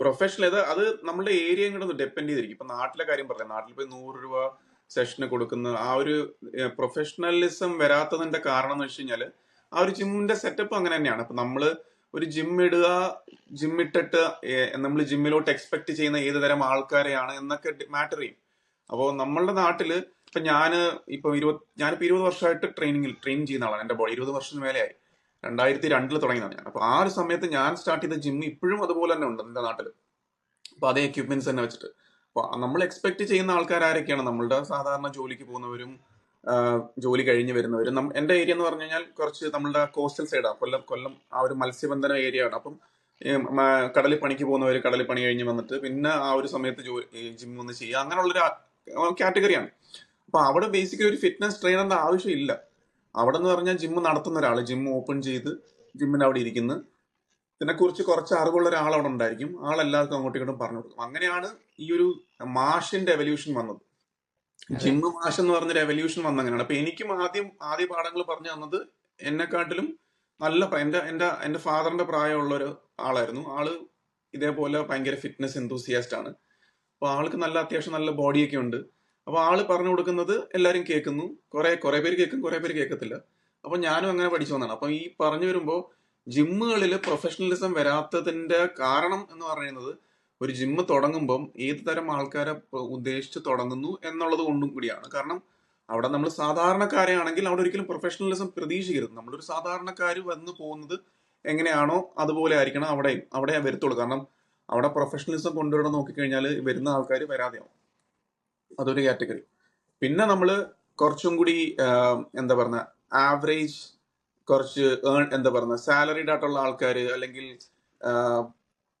Professional അത് അത് നമ്മുടെ ഏരിയ ഇങ്ങോട്ട് ഡിപ്പെൻഡ് ചെയ്തിരിക്കും. ഇപ്പൊ നാട്ടിലെ കാര്യം പറയാം. നാട്ടിൽ പോയി നൂറ് രൂപ സെഷന് കൊടുക്കുന്ന ആ ഒരു പ്രൊഫഷണലിസം വരാത്തതിന്റെ കാരണം എന്ന് വെച്ച് കഴിഞ്ഞാൽ ആ ഒരു ജിമ്മിന്റെ സെറ്റപ്പ് അങ്ങനെ തന്നെയാണ്. അപ്പൊ നമ്മൾ ഒരു ജിം ഇടുക ജിം ഇട്ടിട്ട് നമ്മൾ ജിമ്മിലോട്ട് എക്സ്പെക്ട് ചെയ്യുന്ന ഏത് തരം ആൾക്കാരെയാണ് എന്നൊക്കെ മാറ്റർ ചെയ്യും. അപ്പോൾ നമ്മളുടെ നാട്ടിൽ ഇപ്പൊ ഞാൻ ഇപ്പൊ ഇരുപത് ഞാനിപ്പോ ഇരുപത് വർഷമായിട്ട് ട്രെയിനിങ്ങിൽ ട്രെയിൻ ചെയ്യുന്ന ആളാണ്. എന്റെ ബോഡി ഇരുപത് വർഷത്തിന് മേലെയായി. രണ്ടായിരത്തി രണ്ടിൽ തുടങ്ങിയതാണ് ഞാൻ. അപ്പൊ ആ ഒരു സമയത്ത് ഞാൻ സ്റ്റാർട്ട് ചെയ്ത ജിം ഇപ്പോഴും അതുപോലെ തന്നെ ഉണ്ട് എന്റെ നാട്ടിൽ അപ്പൊ അതേ എക്യുപ്മെന്റ്സ് തന്നെ വെച്ചിട്ട്. അപ്പൊ നമ്മൾ എക്സ്പെക്ട് ചെയ്യുന്ന ആൾക്കാർ ആരൊക്കെയാണ്? നമ്മളുടെ സാധാരണ ജോലിക്ക് പോകുന്നവരും ജോലി കഴിഞ്ഞ് വരുന്നവരും. എന്റെ ഏരിയ എന്ന് പറഞ്ഞു കഴിഞ്ഞാൽ കുറച്ച് നമ്മളുടെ കോസ്റ്റൽ സൈഡാണ് കൊല്ലം കൊല്ലം ആ ഒരു മത്സ്യബന്ധന ഏരിയ ആണ്. അപ്പം കടലിൽ പണിക്ക് പോകുന്നവർ കടലിൽ പണി കഴിഞ്ഞ് വന്നിട്ട് പിന്നെ ആ ഒരു സമയത്ത് ജോലി ജിം ഒന്ന് ചെയ്യുക. അങ്ങനെയുള്ളൊരു കാറ്റഗറിയാണ് അപ്പൊ അവിടെ ബേസിക്കലി ഒരു ഫിറ്റ്നസ് ട്രെയിനറിന്റെ ആവശ്യമില്ല. അവിടെ എന്ന് പറഞ്ഞാൽ ജിം നടത്തുന്ന ഒരാൾ ജിം ഓപ്പൺ ചെയ്ത് ജിമ്മിന് അവിടെ ഇരിക്കുന്നു. ഇതിനെക്കുറിച്ച് കുറച്ച് അറിവുള്ള ഒരാൾ അവിടെ ഉണ്ടായിരിക്കും. ആൾ എല്ലാവർക്കും അങ്ങോട്ടും ഇങ്ങോട്ടും പറഞ്ഞു കൊടുക്കും. അങ്ങനെയാണ് ഈ ഒരു മാഷിന്റെ എവല്യൂഷൻ വന്നത്. ജിം മാഷ് എന്ന് പറഞ്ഞൊരു എവല്യൂഷൻ വന്ന അങ്ങനെയാണ്. അപ്പൊ എനിക്കും ആദ്യം ആദ്യ പാഠങ്ങൾ പറഞ്ഞു തന്നത് എന്നെക്കാട്ടിലും നല്ല എന്റെ എന്റെ എന്റെ ഫാദറിന്റെ പ്രായമുള്ള ഒരു ആളായിരുന്നു. ആൾ ഇതേപോലെ ഭയങ്കര ഫിറ്റ്നസ് എന്തൂസിയാസ്റ്റ് ആണ്. അപ്പൊ ആൾക്ക് നല്ല അത്യാവശ്യം നല്ല ബോഡിയൊക്കെ ഉണ്ട്. അപ്പൊ ആൾ പറഞ്ഞു കൊടുക്കുന്നത് എല്ലാരും കേൾക്കുന്നു. കുറെ കുറെ പേര് കേൾക്കും കുറെ പേര് കേൾക്കത്തില്ല. അപ്പൊ ഞാനും അങ്ങനെ പഠിച്ചു വന്നതാണ്. അപ്പൊ ഈ പറഞ്ഞു വരുമ്പോൾ ജിമ്മുകളിൽ പ്രൊഫഷണലിസം വരാത്തതിന്റെ കാരണം എന്ന് പറയുന്നത് ഒരു ജിമ്മ് തുടങ്ങുമ്പം ഏത് തരം ആൾക്കാരെ ഉദ്ദേശിച്ച് തുടങ്ങുന്നു എന്നുള്ളത് കൊണ്ടും കൂടിയാണ്. കാരണം അവിടെ നമ്മൾ സാധാരണക്കാരെയാണെങ്കിൽ അവിടെ ഒരിക്കലും പ്രൊഫഷണലിസം പ്രതീക്ഷിക്കരുത്. നമ്മളൊരു സാധാരണക്കാർ വന്ന് പോകുന്നത് എങ്ങനെയാണോ അതുപോലെ ആയിരിക്കണം അവിടെയും. അവിടെ വരത്തുള്ളൂ. കാരണം അവിടെ പ്രൊഫഷണലിസം കൊണ്ടുവരണം നോക്കിക്കഴിഞ്ഞാൽ വരുന്ന ആൾക്കാർ വരാതെയാവും. അതൊരു കാറ്റഗറി. പിന്നെ നമ്മൾ കുറച്ചും കൂടി എന്താ പറഞ്ഞ ആവറേജ് കുറച്ച് ഏൺ എന്താ പറഞ്ഞ സാലറിഡ് ആയിട്ടുള്ള ആൾക്കാർ അല്ലെങ്കിൽ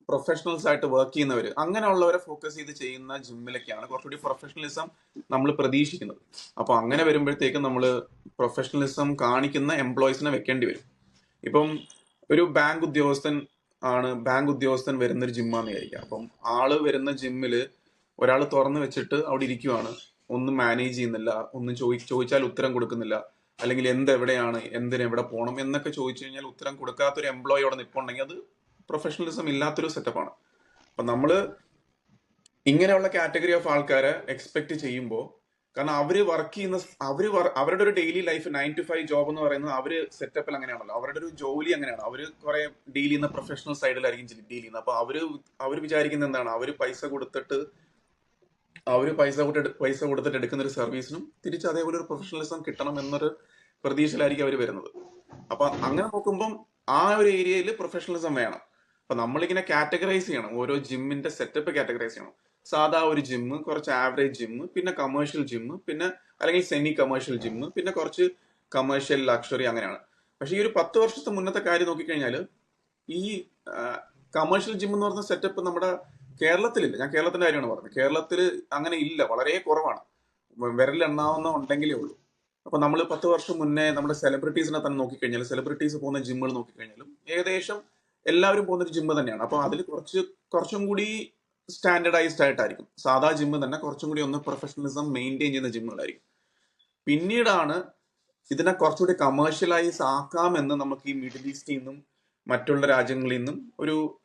പ്രൊഫഷണൽസ് ആയിട്ട് വർക്ക് ചെയ്യുന്നവർ അങ്ങനെയുള്ളവരെ ഫോക്കസ് ചെയ്ത് ചെയ്യുന്ന ജിമ്മിലൊക്കെയാണ് കുറച്ചുകൂടി പ്രൊഫഷണലിസം നമ്മൾ പ്രതീക്ഷിക്കുന്നത്. അപ്പൊ അങ്ങനെ വരുമ്പോഴത്തേക്കും നമ്മൾ പ്രൊഫഷണലിസം കാണിക്കുന്ന എംപ്ലോയീസിനെ വെക്കേണ്ടി വരും. ഇപ്പം ഒരു ബാങ്ക് ഉദ്യോഗസ്ഥൻ ആണ് ബാങ്ക് ഉദ്യോഗസ്ഥൻ വരുന്ന ഒരു ജിമ്മാന്ന് വിചാരിക്കുക. അപ്പം ആൾ വരുന്ന ജിമ്മിൽ ഒരാൾ തുറന്നു വെച്ചിട്ട് അവിടെ ഇരിക്കുവാണ്. ഒന്നും മാനേജ് ചെയ്യുന്നില്ല. ഒന്നും ചോദി ചോദിച്ചാൽ ഉത്തരം കൊടുക്കുന്നില്ല. അല്ലെങ്കിൽ എന്ത് എവിടെയാണ് എന്തിന് എവിടെ പോകണം എന്നൊക്കെ ചോദിച്ചു കഴിഞ്ഞാൽ ഉത്തരം കൊടുക്കാത്തൊരു എംപ്ലോയി അവിടെ നിൽപ്പുണ്ടെങ്കിൽ അത് പ്രൊഫഷണലിസം ഇല്ലാത്തൊരു സെറ്റപ്പാണ് അപ്പൊ നമ്മൾ ഇങ്ങനെയുള്ള കാറ്റഗറി ഓഫ് ആൾക്കാരെ എക്സ്പെക്ട് ചെയ്യുമ്പോൾ കാരണം അവർ വർക്ക് ചെയ്യുന്ന അവർ അവരുടെ ഒരു daily life nine to five job എന്ന് പറയുന്നത് അവർ സെറ്റപ്പിൽ അങ്ങനെയാണല്ലോ. അവരുടെ ഒരു ജോലി അങ്ങനെയാണ്. അവർ കുറെ ഡീൽ ചെയ്യുന്ന പ്രൊഫഷണൽ സൈഡിലായിരിക്കും ഡീൽ ചെയ്യുന്നത്. അപ്പൊ അവർ അവർ വിചാരിക്കുന്നത് എന്താണ്? അവർ പൈസ കൊടുത്തിട്ട് അവർ പൈസ കൊടുത്ത് പൈസ കൊടുത്തിട്ട് എടുക്കുന്ന ഒരു സർവീസിനും തിരിച്ച് അതേപോലെ ഒരു പ്രൊഫഷണലിസം കിട്ടണം എന്നൊരു പ്രതീക്ഷയിലായിരിക്കും അവർ വരുന്നത്. അപ്പൊ അങ്ങനെ നോക്കുമ്പം ആ ഒരു ഏരിയയിൽ പ്രൊഫഷണലിസം വേണം. അപ്പൊ നമ്മളിങ്ങനെ കാറ്റഗറൈസ് ചെയ്യണം. ഓരോ ജിമ്മിന്റെ സെറ്റപ്പ് കാറ്റഗറൈസ് ചെയ്യണം. സാധാ ഒരു ജിമ്മ് കുറച്ച് ആവറേജ് ജിമ്മ് പിന്നെ കമേഴ്ഷ്യൽ ജിമ്മ് പിന്നെ അല്ലെങ്കിൽ സെമി കമേഴ്ഷ്യൽ ജിമ്മ് പിന്നെ കുറച്ച് കമേഴ്ഷ്യൽ ലക്ഷറി അങ്ങനെയാണ്. പക്ഷെ ഈ ഒരു പത്ത് വർഷത്തെ മുന്നത്തെ കാര്യം നോക്കിക്കഴിഞ്ഞാൽ ഈ കമേഴ്ഷ്യൽ ജിം എന്ന് പറഞ്ഞ സെറ്റപ്പ് നമ്മുടെ കേരളത്തിലില്ല. ഞാൻ കേരളത്തിന്റെ കാര്യമാണ് പറഞ്ഞത്. കേരളത്തിൽ അങ്ങനെ ഇല്ല. വളരെ കുറവാണ്. വിരലെണ്ണാവുന്ന ഉണ്ടെങ്കിലേ ഉള്ളൂ. അപ്പൊ നമ്മൾ പത്ത് വർഷം മുന്നേ നമ്മുടെ സെലിബ്രിറ്റീസിനെ തന്നെ നോക്കിക്കഴിഞ്ഞാൽ സെലിബ്രിറ്റീസ് പോകുന്ന ജിമ്മുകൾ നോക്കിക്കഴിഞ്ഞാലും ഏകദേശം എല്ലാവരും പോകുന്ന ഒരു ജിമ്മ് തന്നെയാണ്. അപ്പൊ അതിൽ കുറച്ച് കുറച്ചും കൂടി സ്റ്റാൻഡേർഡൈസ്ഡ് ആയിട്ടായിരിക്കും. സാധാ ജിമ്മ് തന്നെ കുറച്ചും കൂടി ഒന്ന് പ്രൊഫഷണലിസം മെയിന്റെയിൻ ചെയ്യുന്ന ജിമ്മുകളായിരിക്കും പിന്നീടാണ് ഇതിനെ കുറച്ചുകൂടി കമേഴ്ഷ്യലൈസ് ആക്കാമെന്ന് നമുക്ക് ഈ മിഡിൽ ഈസ്റ്റിൽ നിന്നും മറ്റുള്ള രാജ്യങ്ങളിൽ നിന്നും ഒരു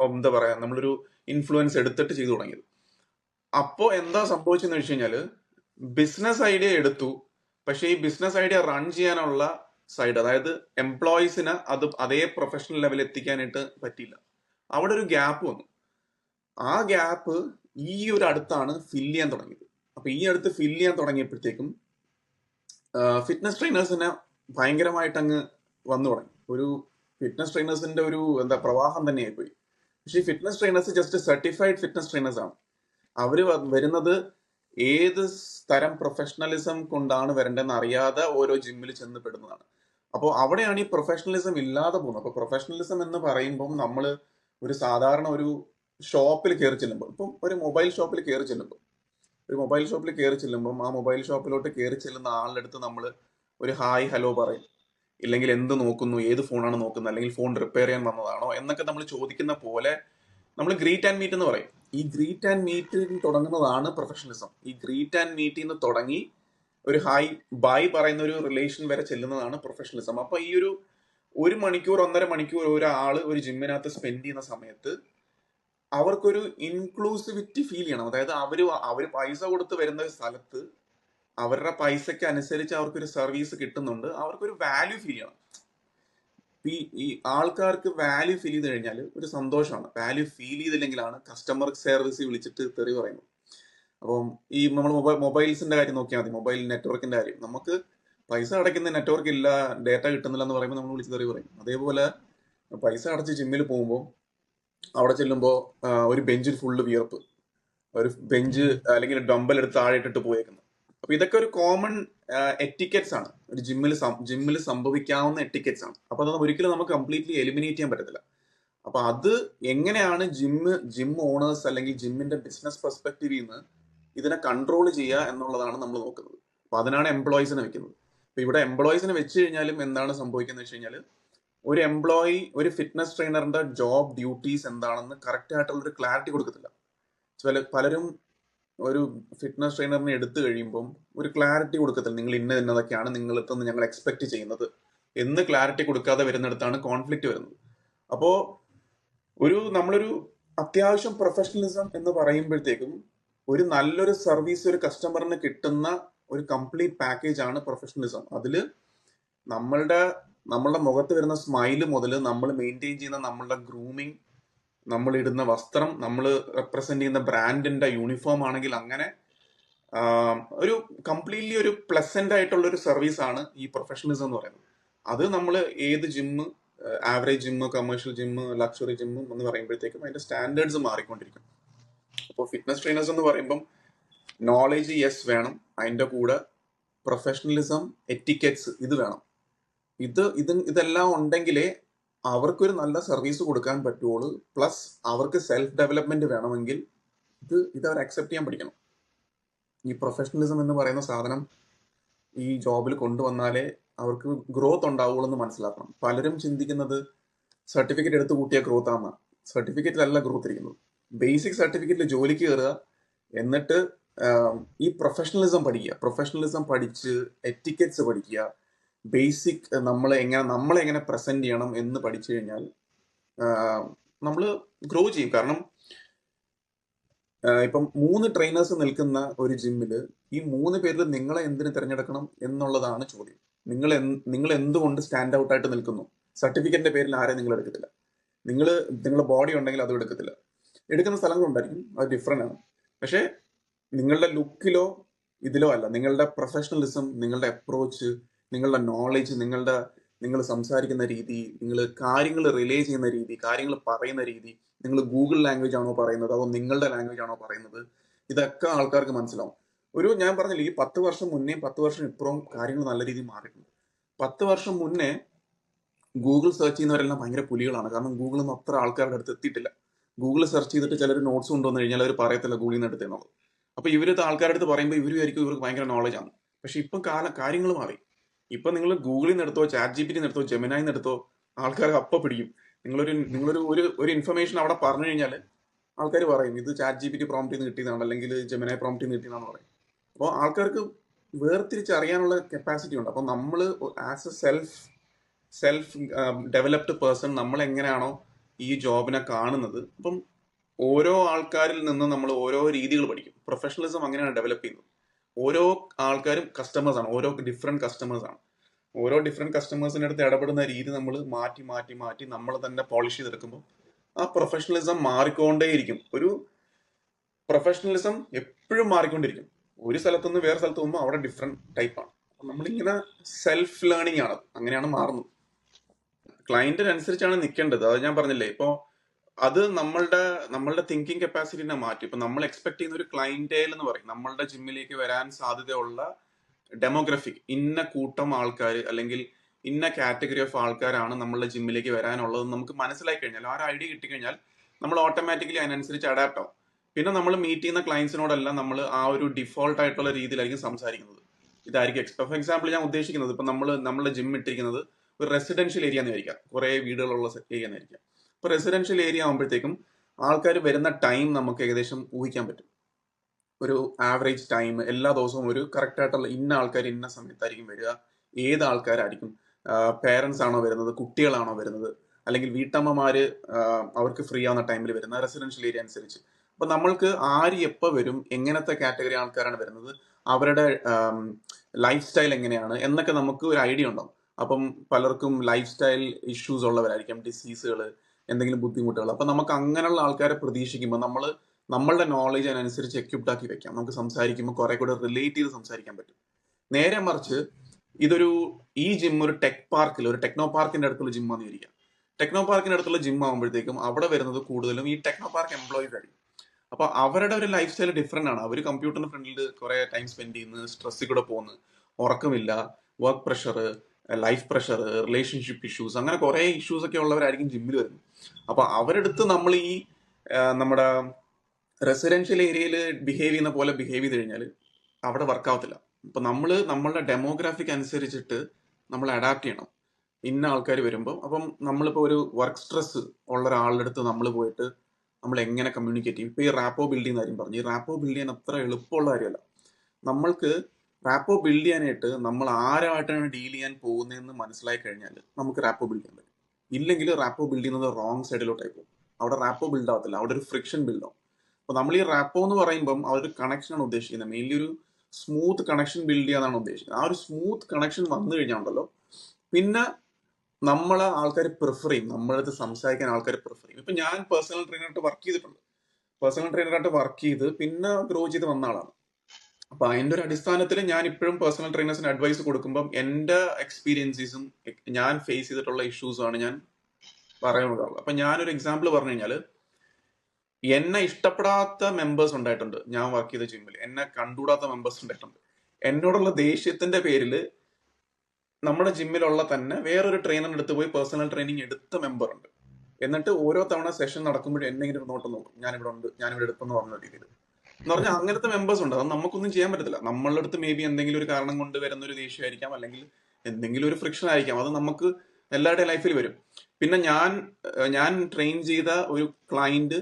എന്താ പറയാ നമ്മളൊരു ഇൻഫ്ലുവൻസ് എടുത്തിട്ട് ചെയ്തു തുടങ്ങിയത്. അപ്പോ എന്താ സംഭവിച്ചെന്ന് വെച്ച് കഴിഞ്ഞാൽ ബിസിനസ് ഐഡിയ എടുത്തു. പക്ഷേ ഈ ബിസിനസ് ഐഡിയ റൺ ചെയ്യാനുള്ള സൈഡ് അതായത് എംപ്ലോയീസിന് അത് അതേ പ്രൊഫഷണൽ ലെവലിൽ എത്തിക്കാനായിട്ട് പറ്റിയില്ല. അവിടെ ഒരു ഗ്യാപ്പ് വന്നു. ആ ഗ്യാപ്പ് ഈ ഒരു അടുത്താണ് ഫില്ല് ചെയ്യാൻ തുടങ്ങിയത്. അപ്പൊ ഈ അടുത്ത് ഫില്ല് ചെയ്യാൻ തുടങ്ങിയപ്പോഴത്തേക്കും ഫിറ്റ്നസ് ട്രെയിനേഴ്സിനെ ഭയങ്കരമായിട്ട് അങ്ങ് വന്നു തുടങ്ങി. ഒരു ഫിറ്റ്നസ് ട്രെയിനേഴ്സിന്റെ ഒരു എന്താ പ്രവാഹം തന്നെയായി പോയി പക്ഷേ ഈ fitness trainers just certified fitness trainers ആണ്. അവർ വരുന്നത് ഏത് തരം പ്രൊഫഷണലിസം കൊണ്ടാണ് വരേണ്ടതെന്ന് അറിയാതെ ഓരോ ജിമ്മിൽ ചെന്ന് പെടുന്നതാണ്. അപ്പോൾ അവിടെയാണ് ഈ പ്രൊഫഷണലിസം ഇല്ലാതെ പോകുന്നത്. അപ്പോൾ പ്രൊഫഷണലിസം എന്ന് പറയുമ്പോൾ നമ്മൾ ഒരു സാധാരണ ഒരു ഷോപ്പിൽ കയറി ചെല്ലുമ്പോൾ ഇപ്പം ഒരു മൊബൈൽ ഷോപ്പിൽ കയറി ചെല്ലുമ്പോൾ ഒരു മൊബൈൽ ഷോപ്പിൽ കയറി ചെല്ലുമ്പോൾ ആ മൊബൈൽ ഷോപ്പിലോട്ട് കയറി ചെല്ലുന്ന ആളുടെ അടുത്ത് നമ്മൾ ഒരു ഹായ് ഹലോ പറയും. ഇല്ലെങ്കിൽ എന്ത് നോക്കുന്നു ഏത് ഫോണാണ് നോക്കുന്നത് അല്ലെങ്കിൽ ഫോൺ റിപ്പയർ ചെയ്യാൻ വന്നതാണോ എന്നൊക്കെ നമ്മൾ ചോദിക്കുന്ന പോലെ നമ്മൾ ഗ്രീറ്റ് ആൻഡ് മീറ്റ് എന്ന് പറയും. ഈ ഗ്രീറ്റ് ആൻഡ് മീറ്റിൽ തുടങ്ങുന്നതാണ് പ്രൊഫഷണലിസം ഈ ഗ്രീറ്റ് ആൻഡ് മീറ്റിൽ നിന്ന് തുടങ്ങി ഒരു ഹായ് ബായ് പറയുന്ന ഒരു റിലേഷൻ വരെ ചെല്ലുന്നതാണ് പ്രൊഫഷണലിസം അപ്പൊ ഈ ഒരു ഒരു മണിക്കൂർ ഒന്നര മണിക്കൂർ ഒരാൾ ഒരു ജിമ്മിനകത്ത് സ്പെൻഡ് ചെയ്യുന്ന സമയത്ത് അവർക്കൊരു ഇൻക്ലൂസിവിറ്റി ഫീൽ ചെയ്യണം. അതായത് അവർ അവർ പൈസ കൊടുത്ത് വരുന്ന സ്ഥലത്ത് അവരുടെ പൈസയ്ക്ക് അനുസരിച്ച് അവർക്കൊരു സർവീസ് കിട്ടുന്നുണ്ട്. അവർക്കൊരു വാല്യൂ ഫീൽ ചെയ്യണം. ഈ ആൾക്കാർക്ക് വാല്യൂ ഫീൽ ചെയ്ത് കഴിഞ്ഞാൽ ഒരു സന്തോഷമാണ്. വാല്യൂ ഫീൽ ചെയ്തില്ലെങ്കിലാണ് കസ്റ്റമർ സർവീസ് വിളിച്ചിട്ട് തെറി പറയുന്നത്. അപ്പം ഈ നമ്മൾ മൊബൈൽ മൊബൈൽസിന്റെ കാര്യം നോക്കിയാൽ മതി. മൊബൈൽ നെറ്റ്വർക്കിന്റെ കാര്യം. നമുക്ക് പൈസ അടയ്ക്കുന്ന നെറ്റ്വർക്ക് ഇല്ല ഡേറ്റ കിട്ടുന്നില്ല എന്ന് പറയുമ്പോൾ നമ്മൾ വിളിച്ച് തെറി പറയും. അതേപോലെ പൈസ അടച്ച് ജിമ്മിൽ പോകുമ്പോൾ അവിടെ ചെല്ലുമ്പോൾ ഒരു ബെഞ്ചിൽ ഫുള്ള് വിയർപ്പ്. ഒരു ബെഞ്ച് അല്ലെങ്കിൽ ഡംബൽ എടുത്ത് താഴെ ഇട്ടിട്ട് പോയേക്കുന്നത്. അപ്പൊ ഇതൊക്കെ ഒരു കോമൺ എറ്റിക്കറ്റ്സ് ആണ്. ഒരു ജിമ്മിൽ ജിമ്മിൽ സംഭവിക്കാവുന്ന എറ്റിക്കറ്റ്സ് ആണ്. അപ്പൊ അത് ഒരിക്കലും നമുക്ക് കംപ്ലീറ്റ്ലി എലിമിനേറ്റ് ചെയ്യാൻ പറ്റത്തില്ല. അപ്പൊ അത് എങ്ങനെയാണ് ജിമ്മ് ജിം ഓണേഴ്സ് അല്ലെങ്കിൽ ജിമ്മിന്റെ ബിസിനസ് പെർസ്പെക്റ്റീവിൽ നിന്ന് ഇതിനെ കൺട്രോൾ ചെയ്യുക എന്നുള്ളതാണ് നമ്മൾ നോക്കുന്നത്. അപ്പൊ അതിനാണ് എംപ്ലോയീസിനെ വെക്കുന്നത്. അപ്പൊ ഇവിടെ എംപ്ലോയീസിനെ വെച്ച് കഴിഞ്ഞാലും എന്താണ് സംഭവിക്കുന്നത് വെച്ച് കഴിഞ്ഞാൽ ഒരു എംപ്ലോയി ഒരു ഫിറ്റ്നസ് ട്രെയിനറിന്റെ ജോബ് ഡ്യൂട്ടീസ് എന്താണെന്ന് കറക്റ്റ് ആയിട്ടുള്ള ഒരു ക്ലാരിറ്റി കൊടുക്കത്തില്ല പലരും ഒരു ഫിറ്റ്നസ് ട്രെയിനറിനെ എടുത്തു കഴിയുമ്പം ഒരു ക്ലാരിറ്റി കൊടുക്കത്തില്ല. നിങ്ങൾ ഇന്ന ഇന്നതൊക്കെയാണ് നിങ്ങൾ നിന്ന് ഞങ്ങൾ എക്സ്പെക്ട് ചെയ്യുന്നത്. എന്ന് ക്ലാരിറ്റി കൊടുക്കാതെ വരുന്നിടത്താണ് കോൺഫ്ലിക്റ്റ് വരുന്നത്. അപ്പോൾ ഒരു നമ്മളൊരു അത്യാവശ്യം പ്രൊഫഷണലിസം എന്ന് പറയുമ്പോഴത്തേക്കും ഒരു നല്ലൊരു സർവീസ് ഒരു കസ്റ്റമറിന് കിട്ടുന്ന ഒരു കംപ്ലീറ്റ് പാക്കേജ് ആണ് പ്രൊഫഷണലിസം അതിൽ നമ്മളുടെ നമ്മളുടെ മുഖത്ത് വരുന്ന സ്മൈൽ മുതൽ നമ്മൾ മെയിന്റെയിൻ ചെയ്യുന്ന നമ്മളുടെ ഗ്രൂമിങ് നമ്മൾ ഇടുന്ന വസ്ത്രം നമ്മൾ റെപ്രസെന്റ് ചെയ്യുന്ന ബ്രാൻഡിന്റെ യൂണിഫോം ആണെങ്കിൽ അങ്ങനെ ഒരു കംപ്ലീറ്റ്ലി ഒരു പ്ലസന്റ് ആയിട്ടുള്ള ഒരു സർവീസ് ആണ് ഈ പ്രൊഫഷണലിസം എന്ന് പറയുന്നത്. അത് നമ്മൾ ഏത് gym average gym commercial gym luxury gym എന്ന് പറയുമ്പോഴത്തേക്കും അതിന്റെ സ്റ്റാൻഡേർഡ്സ് മാറിക്കൊണ്ടിരിക്കും. അപ്പോൾ ഫിറ്റ്നസ് ട്രെയിനേഴ്സ് എന്ന് പറയുമ്പം നോളേജ് യെസ് വേണം. അതിന്റെ കൂടെ പ്രൊഫഷണലിസം എറ്റിക്കറ്റ്സ് ഇത് വേണം. ഇത് ഇത് ഇതെല്ലാം ഉണ്ടെങ്കിലേ അവർക്കൊരു നല്ല സർവീസ് കൊടുക്കാൻ പറ്റുള്ളൂ പ്ലസ് അവർക്ക് സെൽഫ് ഡെവലപ്മെന്റ് വേണമെങ്കിൽ ഇത് ഇത് അവർ അക്സെപ്റ്റ് ചെയ്യാൻ പഠിക്കണം. ഈ പ്രൊഫഷണലിസം എന്ന് പറയുന്ന സാധനം ഈ ജോബിൽ കൊണ്ടുവന്നാലേ അവർക്ക് ഗ്രോത്ത് ഉണ്ടാവുള്ളൂ എന്ന് മനസ്സിലാക്കണം. പലരും ചിന്തിക്കുന്നത് സർട്ടിഫിക്കറ്റ് എടുത്തു കൂട്ടിയ ഗ്രോത്ത് ആണ് സർട്ടിഫിക്കറ്റിലല്ല ഗ്രോത്ത് ഇരിക്കുന്നത്. ബേസിക് സർട്ടിഫിക്കറ്റിൽ ജോലിക്ക് കയറുക എന്നിട്ട് ഈ പ്രൊഫഷണലിസം പഠിക്കുക. പ്രൊഫഷണലിസം പഠിച്ച് എറ്റിക്കറ്റ്സ് പഠിക്കുക ബേസിക് നമ്മളെ എങ്ങനെ നമ്മളെ എങ്ങനെ പ്രസന്റ് ചെയ്യണം എന്ന് പഠിച്ചു കഴിഞ്ഞാൽ നമ്മൾ ഗ്രോ ചെയ്യും. കാരണം ഇപ്പം മൂന്ന് ട്രെയിനേഴ്സ് നിൽക്കുന്ന ഒരു ജിമ്മിൽ ഈ മൂന്ന് പേരിൽ നിങ്ങളെ എന്തിനു തിരഞ്ഞെടുക്കണം എന്നുള്ളതാണ് ചോദ്യം. നിങ്ങൾ നിങ്ങൾ എന്തുകൊണ്ട് സ്റ്റാൻഡ് ഔട്ട് ആയിട്ട് നിൽക്കുന്നു? സർട്ടിഫിക്കറ്റിന്റെ പേരിൽ ആരെയും നിങ്ങൾ എടുക്കത്തില്ല. നിങ്ങൾ നിങ്ങളുടെ ബോഡി ഉണ്ടെങ്കിൽ അത് എടുക്കത്തില്ല. എടുക്കുന്ന സ്ഥലങ്ങളുണ്ടായിരിക്കും അത് ഡിഫറെന്റ് ആണ്. പക്ഷേ നിങ്ങളുടെ ലുക്കിലോ ഇതിലോ അല്ല. നിങ്ങളുടെ പ്രൊഫഷണലിസം നിങ്ങളുടെ അപ്രോച്ച് നിങ്ങളുടെ നോളജ് നിങ്ങളുടെ നിങ്ങൾ സംസാരിക്കുന്ന രീതി നിങ്ങൾ കാര്യങ്ങൾ റിലേ ചെയ്യുന്ന രീതി കാര്യങ്ങൾ പറയുന്ന രീതി നിങ്ങൾ ഗൂഗിൾ ലാംഗ്വേജ് ആണോ പറയുന്നത് അതോ നിങ്ങളുടെ ലാംഗ്വേജ് ആണോ പറയുന്നത് ഇതൊക്കെ ആൾക്കാർക്ക് മനസ്സിലാവും. ഒരു ഞാൻ പറഞ്ഞില്ല ഈ പത്ത് വർഷം മുന്നേ പത്ത് വർഷം ഇപ്പുറവും കാര്യങ്ങൾ നല്ല രീതിയിൽ മാറിയിട്ടുണ്ട്. പത്ത് വർഷം മുന്നേ ഗൂഗിൾ സെർച്ച് ചെയ്യുന്നവരെല്ലാം ഭയങ്കര പുലികളാണ്. കാരണം ഗൂഗിൾ നിന്ന് അത്ര ആൾക്കാരുടെ അടുത്ത് എത്തിയിട്ടില്ല. ഗൂഗിൾ സെർച്ച് ചെയ്തിട്ട് ചിലർ നോട്ട്സ് കൊണ്ടുവന്നു കഴിഞ്ഞാൽ അവർ പറയത്തില്ല ഗൂഗിളിൽ നിന്ന് എടുത്തെന്നുള്ളത് അപ്പൊ ഇവർ ആൾക്കാരുടെ അടുത്ത് പറയുമ്പോൾ ഇവരും ആയിരിക്കും ഇവർക്ക് ഭയങ്കര നോളജ് ആണ്. പക്ഷെ ഇപ്പം കാല കാര്യങ്ങൾ മാറി. ഇപ്പൊ നിങ്ങൾ ഗൂഗിളിൽ നിന്ന് എടുത്തോ ചാറ്റ് ജി പി എടുത്തോ ജെമിനായി നിന്ന് ആൾക്കാർ അപ്പ പിടിക്കും. നിങ്ങളൊരു നിങ്ങളൊരു ഒരു ഒരു ഇൻഫർമേഷൻ അവിടെ പറഞ്ഞു കഴിഞ്ഞാൽ ആൾക്കാർ പറയും ഇത് ചാറ്റ് ജി പി ടി പ്രോംപ്റ്റിൽ നിന്ന് കിട്ടിയതാണ് അല്ലെങ്കിൽ ജെമിനായി പ്രോംപ്റ്റിൽ നിന്ന് കിട്ടിയതാണെന്ന് പറയും. അപ്പോൾ ആൾക്കാർക്ക് വേർതിരിച്ചറിയാനുള്ള കപ്പാസിറ്റി ഉണ്ട്. അപ്പോൾ നമ്മൾ as a self self developed person നമ്മൾ എങ്ങനെയാണോ ഈ ജോബിനെ കാണുന്നത് അപ്പം ഓരോ ആൾക്കാരിൽ നിന്ന് നമ്മൾ ഓരോ രീതികൾ പഠിക്കും. പ്രൊഫഷണലിസം അങ്ങനെയാണ് ഡെവലപ്പ് ചെയ്യുന്നത്. ഓരോ ആൾക്കാരും കസ്റ്റമേഴ്സ് ആണ്. ഓരോ ഡിഫറെന്റ് കസ്റ്റമേഴ്സ് ആണ്. ഓരോ ഡിഫറെന്റ് കസ്റ്റമേഴ്സിന്റെ അടുത്ത് ഇടപെടുന്ന രീതി നമ്മൾ മാറ്റി മാറ്റി മാറ്റി നമ്മൾ തന്നെ പോളിഷ് ചെയ്തെടുക്കുമ്പോൾ ആ പ്രൊഫഷണലിസം മാറിക്കൊണ്ടേയിരിക്കും. ഒരു പ്രൊഫഷണലിസം എപ്പോഴും മാറിക്കൊണ്ടിരിക്കും. ഒരു സ്ഥലത്തുനിന്ന് വേറെ സ്ഥലത്ത് പോകുമ്പോൾ അവിടെ ഡിഫറെന്റ് ടൈപ്പാണ് നമ്മളിങ്ങനെ സെൽഫ് ലേണിംഗ് ആണ്. അങ്ങനെയാണ് മാറുന്നത്. ക്ലയന്റിനനുസരിച്ചാണ് നിൽക്കേണ്ടത് അത് ഞാൻ പറഞ്ഞില്ലേ. ഇപ്പോ അത് നമ്മളുടെ നമ്മളുടെ തിങ്കിങ് കപ്പാസിറ്റിനെ മാറ്റി. ഇപ്പൊ നമ്മൾ എക്സ്പെക്ട് ചെയ്യുന്ന ഒരു ക്ലൈന്റേൽ എന്ന് പറയും. നമ്മളുടെ ജിമ്മിലേക്ക് വരാൻ സാധ്യതയുള്ള ഡെമോഗ്രഫിക് ഇന്ന കൂട്ടം ആൾക്കാർ അല്ലെങ്കിൽ ഇന്ന കാറ്റഗറി ഓഫ് ആൾക്കാരാണ് നമ്മളുടെ ജിമ്മിലേക്ക് വരാനുള്ളത് നമുക്ക് മനസ്സിലാക്കി കഴിഞ്ഞാൽ ആ ഒരു ഐഡിയ കിട്ടിക്കഴിഞ്ഞാൽ നമ്മൾ ഓട്ടോമാറ്റിക്കലി അതിനനുസരിച്ച് അഡാപ്റ്റ് ആവും. പിന്നെ നമ്മൾ മീറ്റ് ചെയ്യുന്ന ക്ലയൻസിനോടെല്ലാം നമ്മൾ ആ ഒരു ഡിഫോൾട്ട് ആയിട്ടുള്ള രീതിയിലായിരിക്കും സംസാരിക്കുന്നത്. ഇതായിരിക്കും എക്സ്പെക്ട് ഫോർ എക്സാമ്പിൾ ഞാൻ ഉദ്ദേശിക്കുന്നത് ഇപ്പൊ നമ്മൾ നമ്മളുടെ ജിം ഇട്ടിരിക്കുന്നത് ഒരു റെസിഡൻഷ്യൽ ഏരിയ എന്നായിരിക്കാം കുറെ വീടുകളുള്ള ഏരിയ എന്നായിരിക്കാം അപ്പൊ റെസിഡൻഷ്യൽ ഏരിയ ആകുമ്പോഴത്തേക്കും ആൾക്കാർ വരുന്ന ടൈം നമുക്ക് ഏകദേശം ഊഹിക്കാൻ പറ്റും. ഒരു ആവറേജ് ടൈം എല്ലാ ദിവസവും ഒരു കറക്റ്റായിട്ടുള്ള ഇന്ന ആൾക്കാർ ഇന്ന സമയത്തായിരിക്കും വരിക. ഏത് ആൾക്കാരായിരിക്കും? പേരൻസ് ആണോ വരുന്നത്? കുട്ടികളാണോ വരുന്നത്? അല്ലെങ്കിൽ വീട്ടമ്മമാര് അവർക്ക് ഫ്രീ ആവുന്ന ടൈമിൽ വരുന്ന റെസിഡൻഷ്യൽ ഏരിയ അനുസരിച്ച്. അപ്പൊ നമ്മൾക്ക് ആര് എപ്പോൾ വരും? എങ്ങനത്തെ കാറ്റഗറി ആൾക്കാരാണ് വരുന്നത്? അവരുടെ ലൈഫ് സ്റ്റൈൽ എങ്ങനെയാണ്? എന്നൊക്കെ നമുക്ക് ഒരു ഐഡിയ ഉണ്ടാവും. അപ്പം പലർക്കും ലൈഫ് സ്റ്റൈൽ ഇഷ്യൂസ് ഉള്ളവരായിരിക്കും ഡിസീസുകൾ എന്തെങ്കിലും ബുദ്ധിമുട്ടുകൾ. അപ്പൊ നമുക്ക് അങ്ങനെയുള്ള ആൾക്കാരെ പ്രതീക്ഷിക്കുമ്പോൾ നമ്മൾ നമ്മളുടെ നോളജ് അതിനനുസരിച്ച് എക്യുപ്ഡ് ആക്കി വെക്കാം. നമുക്ക് സംസാരിക്കുമ്പോൾ കുറെ കൂടെ റിലേറ്റ് ചെയ്ത് സംസാരിക്കാൻ പറ്റും. നേരെ മറിച്ച് ഇതൊരു ഈ ജിം ഒരു ടെക് പാർക്കിൽ ഒരു ടെക്നോ പാർക്കിന്റെ അടുത്തുള്ള ജിം ആണെന്ന് ഇരിക്കാം ടെക്നോ പാർക്കിന്റെ അടുത്തുള്ള ജിം ആകുമ്പോഴത്തേക്കും അവിടെ വരുന്നത് കൂടുതലും ഈ ടെക്നോ പാർക്ക് എംപ്ലോയീസ് ആയിരിക്കും. അപ്പൊ അവരുടെ ഒരു ലൈഫ് സ്റ്റൈൽ ഡിഫറെന്റ് ആണ്. അവർ കമ്പ്യൂട്ടറിന് ഫ്രണ്ടിൽ കുറെ ടൈം സ്പെൻഡ് ചെയ്യുന്നത് സ്ട്രെസ്സിൽ കൂടെ പോകുന്നു ഉറക്കമില്ല work pressure life pressure relationship issues അങ്ങനെ കുറെ ഇഷ്യൂസ് ഒക്കെ ഉള്ളവരായിരിക്കും ജിമ്മിൽ വരുന്നത്. അപ്പൊ അവരെടുത്ത് നമ്മൾ ഈ നമ്മുടെ റെസിഡൻഷ്യൽ ഏരിയയിൽ ബിഹേവ് ചെയ്യുന്ന പോലെ ബിഹേവ് ചെയ്ത് കഴിഞ്ഞാൽ അവിടെ വർക്ക് ആവത്തില്ല. അപ്പൊ നമ്മൾ നമ്മളുടെ ഡെമോഗ്രാഫിക് അനുസരിച്ചിട്ട് നമ്മൾ അഡാപ്റ്റ് ചെയ്യണം. ഇന്ന ആൾക്കാർ വരുമ്പോൾ അപ്പം നമ്മളിപ്പോൾ ഒരു വർക്ക് സ്ട്രെസ് ഉള്ള ഒരാളുടെ അടുത്ത് നമ്മൾ പോയിട്ട് നമ്മൾ എങ്ങനെ കമ്മ്യൂണിക്കേറ്റ് ചെയ്യും? ഇപ്പൊ ഈ റാപ്പോ ബിൽഡ് ചെയ്യുന്ന കാര്യം പറഞ്ഞു. ഈ റാപ്പോ ബിൽഡ് ചെയ്യാൻ അത്ര എളുപ്പമുള്ള കാര്യമല്ല. നമ്മൾക്ക് റാപ്പോ ബിൽഡ് ചെയ്യാനായിട്ട് നമ്മൾ ആരായിട്ടാണ് ഡീൽ ചെയ്യാൻ പോകുന്നതെന്ന് മനസ്സിലായി കഴിഞ്ഞാൽ നമുക്ക് റാപ്പോ ബിൽഡ് ചെയ്യാൻ പറ്റും. ഇല്ലെങ്കിൽ റാപ്പോ ബിൽഡ് ചെയ്യുന്നത് റോങ് സൈഡിലോട്ടായി പോകും. അവിടെ റാപ്പോ ബിൽഡ് ആവത്തില്ല. അവിടെ ഒരു ഫ്രിക്ഷൻ ബിൽഡ് ആവും. അപ്പൊ നമ്മൾ ഈ റാപ്പോ എന്ന് പറയുമ്പം ആ ഒരു കണക്ഷനാണ് ഉദ്ദേശിക്കുന്നത്. മെയിൻലി ഒരു സ്മൂത്ത് കണക്ഷൻ ബിൽഡ് ചെയ്യാന്നാണ് ഉദ്ദേശിക്കുന്നത്. ആ ഒരു സ്മൂത്ത് കണക്ഷൻ വന്നു കഴിഞ്ഞാൽ പിന്നെ നമ്മളെ ആൾക്കാർ പ്രിഫർ ചെയ്യും. നമ്മളത് സംസാരിക്കാൻ ആൾക്കാർ പ്രിഫർ ചെയ്യും. ഇപ്പൊ ഞാൻ പേഴ്സണൽ ട്രെയിനറായിട്ട് വർക്ക് ചെയ്തിട്ടുണ്ട്. പേഴ്സണൽ ട്രെയിനറായിട്ട് വർക്ക് ചെയ്ത് പിന്നെ ഗ്രോ ചെയ്ത് വന്ന ആളാണ്. അപ്പൊ അതിന്റെ ഒരു അടിസ്ഥാനത്തിൽ ഞാൻ ഇപ്പോഴും പേഴ്സണൽ ട്രെയിനേഴ്സിന് അഡ്വൈസ് കൊടുക്കുമ്പോൾ എന്റെ എക്സ്പീരിയൻസസും ഞാൻ ഫേസ് ചെയ്തിട്ടുള്ള ഇഷ്യൂസും ആണ് ഞാൻ പറയുന്നത് അപ്പൊ ഞാനൊരു എക്സാമ്പിൾ പറഞ്ഞു കഴിഞ്ഞാൽ എന്നെ ഇഷ്ടപ്പെടാത്ത മെമ്പേഴ്സ് ഉണ്ടായിട്ടുണ്ട്. ഞാൻ വർക്ക് ചെയ്ത ജിമ്മിൽ എന്നെ കണ്ടുകൂടാത്ത മെമ്പേഴ്സ് ഉണ്ടായിട്ടുണ്ട്. എന്നോടുള്ള ദേഷ്യത്തിന്റെ പേരിൽ നമ്മുടെ ജിമ്മിലുള്ള തന്നെ വേറൊരു ട്രെയിനറിന്റെ അടുത്ത് പോയി പേഴ്സണൽ ട്രെയിനിങ് എടുത്ത മെമ്പർ ഉണ്ട്. എന്നിട്ട് ഓരോ തവണ സെഷൻ നടക്കുമ്പോഴും എന്നെ നോട്ട് നോട്ടം നോക്കും. ഞാനിവിടെ ഉണ്ട്. ഞാനിവിടെ എടുത്തെന്ന് പറഞ്ഞ രീതിയിൽ എന്ന് പറഞ്ഞാൽ അങ്ങനത്തെ മെമ്പേഴ്സ് ഉണ്ട്. അത് നമുക്കൊന്നും ചെയ്യാൻ പറ്റത്തില്ല. നമ്മളുടെ അടുത്ത് മേ ബി എന്തെങ്കിലും ഒരു കാരണം കൊണ്ട് വരുന്ന ഒരു ദേഷ്യമായിരിക്കാം. അല്ലെങ്കിൽ എന്തെങ്കിലും ഒരു ഫ്രിക്ഷൻ ആയിരിക്കാം. അത് നമുക്ക് എല്ലാവരുടെയും ലൈഫിൽ വരും. പിന്നെ ഞാൻ ഞാൻ ട്രെയിൻ ചെയ്ത ഒരു ക്ലയന്റ്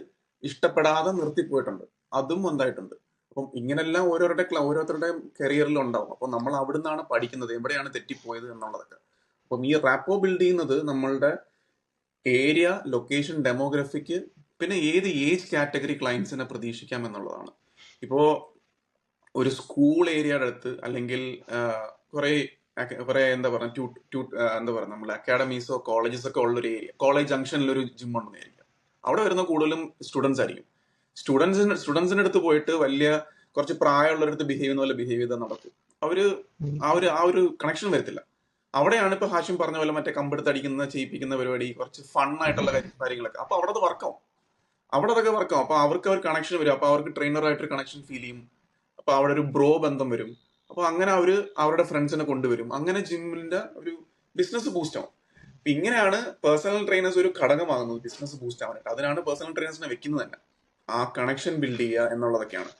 ഇഷ്ടപ്പെടാതെ നിർത്തിപ്പോയിട്ടുണ്ട്. അതും ഉണ്ടായിട്ടുണ്ട് അപ്പം ഇങ്ങനെല്ലാം ഓരോരുടെ ഓരോരുത്തരുടെ കരിയറിൽ ഉണ്ടാവും. അപ്പം നമ്മൾ അവിടുന്നാണ് പഠിക്കുന്നത്. എവിടെയാണ് തെറ്റിപ്പോയത് എന്നുള്ളതൊക്കെ. അപ്പം ഈ റാപ്പോ ബിൽഡ് ചെയ്യുന്നത് നമ്മളുടെ ഏരിയ ലൊക്കേഷൻ ഡെമോഗ്രഫിക്ക് പിന്നെ ഏത് ഏജ് കാറ്റഗറി ക്ലയൻസിനെ പ്രതീക്ഷിക്കാം എന്നുള്ളതാണ്. ഇപ്പോൾ ഒരു സ്കൂൾ ഏരിയയുടെ അടുത്ത് അല്ലെങ്കിൽ കുറേ കുറേ എന്താ പറയുക ട്യൂ ട്യൂ എന്താ പറയുക നമ്മൾ അക്കാഡമീസോ കോളേജസ് ഒക്കെ ഉള്ള ഒരു ഏരിയ കോളേജ് ജംഗ്ഷനിലൊരു ജിം ഉണ്ടെന്ന് വിചാരിക്കുക. അവിടെ വരുന്ന കൂടുതലും സ്റ്റുഡൻസ് ആയിരിക്കും. സ്റ്റുഡൻസിന് സ്റ്റുഡൻസിന്റെ അടുത്ത് പോയിട്ട് വലിയ കുറച്ച് പ്രായമുള്ളവരടുത്ത് ബിഹേവ് ചെയ്യുന്ന പോലെ ബിഹേവ് ചെയ്താൽ നടക്കും. അവർ ആ ഒരു ആ ഒരു കണക്ഷൻ വരത്തില്ല. അവിടെയാണ് ഇപ്പൊ ഹാഷിം പറഞ്ഞ പോലെ മറ്റേ കമ്പെടുത്ത് അടിക്കുന്ന ചെയ്യിപ്പിക്കുന്ന പരിപാടി കുറച്ച് ഫൺ ആയിട്ടുള്ള കാര്യങ്ങളൊക്കെ. അപ്പൊ അവിടെ അത് വർക്കാവും അവിടെ അതൊക്കെ വർക്കാവും അപ്പൊ അവർക്ക് അവർ കണക്ഷൻ വരും. അപ്പൊ അവർക്ക് ട്രെയിനറായിട്ട് ഒരു കണക്ഷൻ ഫീൽ ചെയ്യും. അപ്പൊ അവിടെ ഒരു ബ്രോ ബന്ധം വരും. അപ്പൊ അങ്ങനെ അവർ അവരുടെ ഫ്രണ്ട്സിനെ കൊണ്ടുവരും. അങ്ങനെ ജിമ്മിന്റെ ഒരു ബിസിനസ് ബൂസ്റ്റ് ആവും. അപ്പൊ ഇങ്ങനെയാണ് പേഴ്സണൽ ട്രെയിനേഴ്സ് ഒരു ഘടകമാകുന്നത് ബിസിനസ് ബൂസ്റ്റ് ആവാനായിട്ട്. അതിനാണ് പേഴ്സണൽ ട്രെയിനേഴ്സിനെ വെക്കുന്നത് തന്നെ. ആ കണക്ഷൻ ബിൽഡ് ചെയ്യുക എന്നുള്ളതൊക്കെയാണ്.